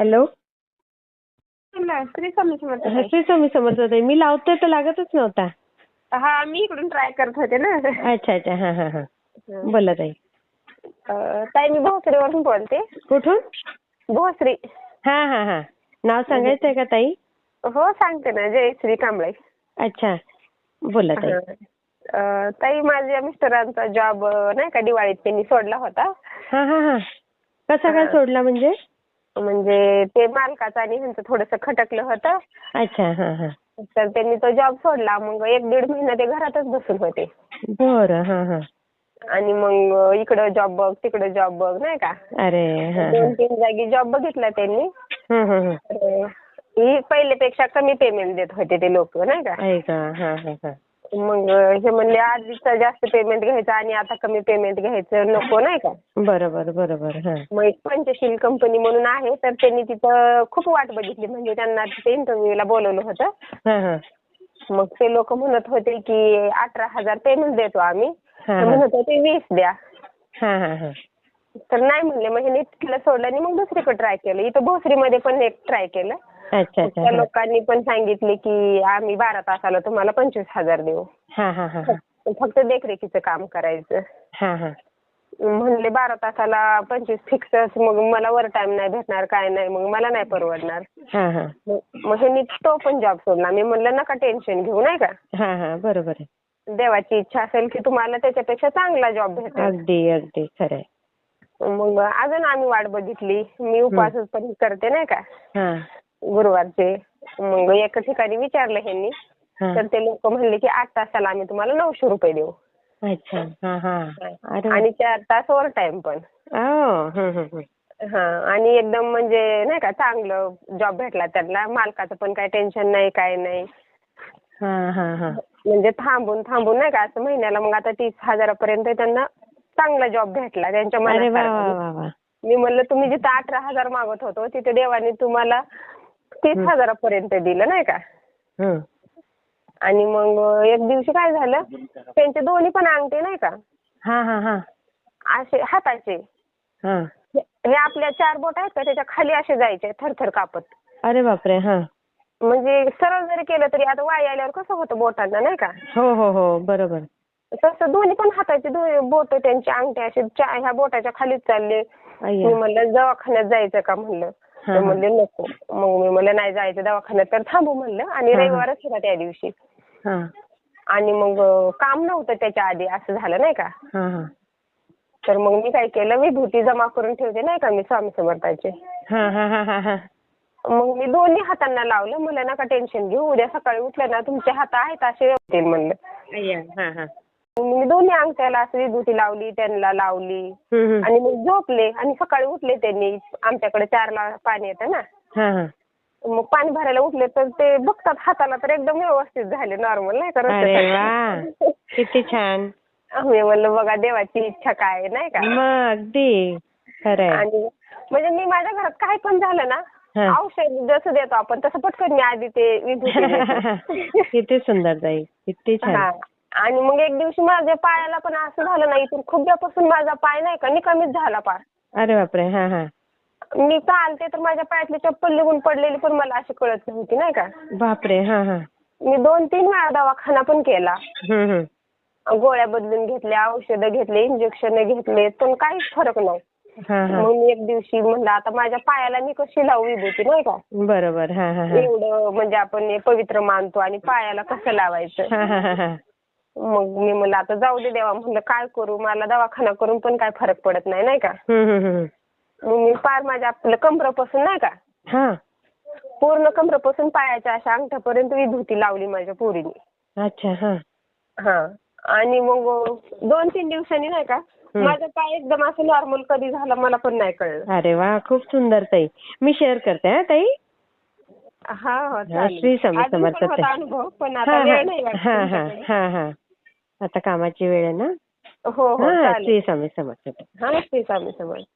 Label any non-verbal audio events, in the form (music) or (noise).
Hello? Shri Swami Samarth. Shri Swami Samarth ताई. मी लावतोय तर लागतच नव्हता. हा मी इकडून ट्राय करत होते ना. अच्छा अच्छा. हा हा हा. बोला ताई. ताई मी भोसरीवरून बोलते. कुठून? भोसरी. हा हा हा. नाव सांगायचंय का ताई? हो सांगते ना जय श्री कांबळे. अच्छा. बोला ताई. ताई माझ्या मिस्टरांचा जॉब नाही का दिवाळीत त्यांनी सोडला होता. हा हा हा. कसा काय. सोडला म्हणजे? म्हणजे ते मालकाचं आणि ह्यांचं थोडंसं खटकलं होतं. अच्छा हा हा. तर त्यांनी तो जॉब सोडला. मग एक दीड महिना ते घरातच बसून होते. बरं हा हा. आणि मग इकडं जॉब बघ तिकडं जॉब बघ नाही का? अरे हा दोन तीन जागी जॉब बघितला त्यांनी. हा हा हा तर ही पहिल्यापेक्षा कमी पेमेंट देत होते ते लोक नाही का? हा हा हा. मग हे म्हणले आधीच जास्त पेमेंट घ्यायचं आणि आता कमी पेमेंट घ्यायचं. नको नाही का? बरोबर बरोबर हा. मग एक पंचशील कंपनी म्हणून आहे तर त्यांनी तिथं खूप वाट बघितली. म्हणजे त्यांना तिथे इंटरव्ह्यूला बोलवलं होतं. हा हा. मग ते लोक म्हणत होते की अठरा हजार पेमेंट देतो आम्ही. हा, तर हा. म्हणत होते वीस द्या. हा हा हा. तर नाही म्हणले. मग ह्यांनी तिथलं सोडलं आणि मग दुसरीकडे ट्राय केलं. इथं भोसरीमध्ये पण एक ट्राय केलं. अच्छा मग अच्छा त्या. लोकांनी पण सांगितले की आम्ही बारा तासाला तुम्हाला पंचवीस हजार देऊ. हा हा हा हा. फक्त देखरेखीचं काम करायचं. हा हा. म्हणले बारा तासाला पंचवीस फिक्सच मग मला ओव्हर टाइम नाही भेटणार काय नाही मग मला नाही परवडणार. हा हा. मग ह्यांनी तो पण जॉब सोडला मी म्हणलं नका टेन्शन घेऊ नाही का? हा हा. बरोबर आहे. देवाची इच्छा असेल की तुम्हाला त्याच्यापेक्षा चांगला जॉब भेटेल. अगदी अगदी. खरंय मग अजून आम्ही वाट बघितली. मी उपवास पण करते नाही का? हा. गुरुवारचे मग एका ठिकाणी विचारलं ह्यांनी. तर ते लोक म्हणले की आठ तासाला आम्ही तुम्हाला नऊशे रुपये देऊ. अच्छा. हा हा. आणि चार तास ओव्हर टाइम पण. हं, आणि एकदम म्हणजे नाही का चांगलं जॉब भेटला त्यांना मालकाचं पण काही टेन्शन नाही काय नाही. हा हा हा. म्हणजे थांबून थांबून नाही का असं महिन्याला मग आता तीस हजारापर्यंत त्यांना चांगला जॉब भेटला त्यांच्या वा. मी म्हणलं तुम्ही जिथं अठरा हजार मागत होतो तिथे देवाने तुम्हाला तीस हजारापर्यंत दिलं नाही का. आणि मग एक दिवशी काय झालं? त्यांचे दोन्ही पण अंगठे नाही का? हा हा हा. असे हाताचे. हा. आपल्या चार बोट आहेत का? त्याच्याखाली असे जायचे थरथर कापत. अरे बापरे हा. म्हणजे सरळ जरी केलं तरी आता वाय आल्यावर कसं होतं बोटांना नाही का? हो हो हो बरोबर. तसं दोन्ही पण हाताचे बोट त्यांचे अंगठे असे ह्या बोटाच्या खालीच चालले. मी म्हणलं दवाखान्यात जायचं का? म्हणलं. तर. म्हणले नको. मग मी म्हणलं नाही जायचं दवाखान्यात तर थांबू म्हणलं आणि. रविवारच होता त्या दिवशी. हा. आणि मग काम नव्हतं त्याच्या आधी असं झालं नाही का? हा हा. तर मग मी काय केलं विभूती जमा करून ठेवते नाही का मी स्वामी समर्थाचे. हा हा हा हा हा. मग मी दोन्ही हातांना लावलं म्हणलं नका टेन्शन घेऊ उद्या सकाळी उठलं ना तुमचे हात आहेत असे होतील म्हणलं. मी दोन्ही अंगठ्याला असं विभूती लावली त्यांना लावली. आणि मग झोपले आणि सकाळी उठले त्यांनी. आमच्याकडे चारला पाणी येतं ना. हा हा. मग पाणी भरायला उठले तर ते बघतात हाताला तर एकदम व्यवस्थित झाले नॉर्मल नाही का अरे वा. रस्त्यासाठी. किती छान. मी म्हणलं बघा देवाची इच्छा काय आहे, नाही का? मग अगदी. खरंय. आणि म्हणजे मी माझ्या घरात काय पण झालं ना हा. औषध जसं देतो आपण तसं पटकन मी आधी ते विभूती देते. (laughs) किती सुंदर ताई. किती हा. आणि मग एक दिवशी माझ्या पायाला पण असं झालं ना इथून खुब्यापासून माझा पाय नाही का निकामीच झाला पार अरे बापरे हा हा. मी चालते तर माझ्या पायातली चप्पल निघून पडलेली पण मला अशी कळत नव्हती नाही का? बापरे हा हा. मी दोन तीन वेळा दवाखाना पण केला. गोळ्या बदलून घेतल्या औषधं घेतले इंजेक्शन घेतले पण काहीच फरक नाही. हा हा. मग मी एक दिवशी म्हणलं आता माझ्या पायाला मी कशी लावू विभूती नाही का? बरोबर हा हा हा. एवढं म्हणजे आपण हे पवित्र मानतो आणि पायाला कसं लावायचं? हा हा हा हा. मग मी म्हणलं आता जाऊ दे देवा. म्हणलं काय करू? मला दवाखाना करून पण काय फरक पडत नाही नाही का. मग मी पार माझ्या आपलं कमरापासून नाही का? हा. पूर्ण कमरापासून पायाच्या अशा अंगठ्यापर्यंत विभूती लावली माझ्या पोरीने. अच्छा हा. हा. आणि मग दोन तीन दिवसांनी नाही का. माझा पाय एकदम असं नॉर्मल कधी झाला मला पण नाही कळलं. अरे वा खूप सुंदर ताई. मी शेअर करते हा ताई? हा हो हा, चालेल. श्री अजून समर्थ पण होता ताई. अनुभव पण हा आता वेळ नाही हा हा. हा हा. आता कामाची वेळ आहे ना? हो हो हा. हा श्री स्वामी समर्थ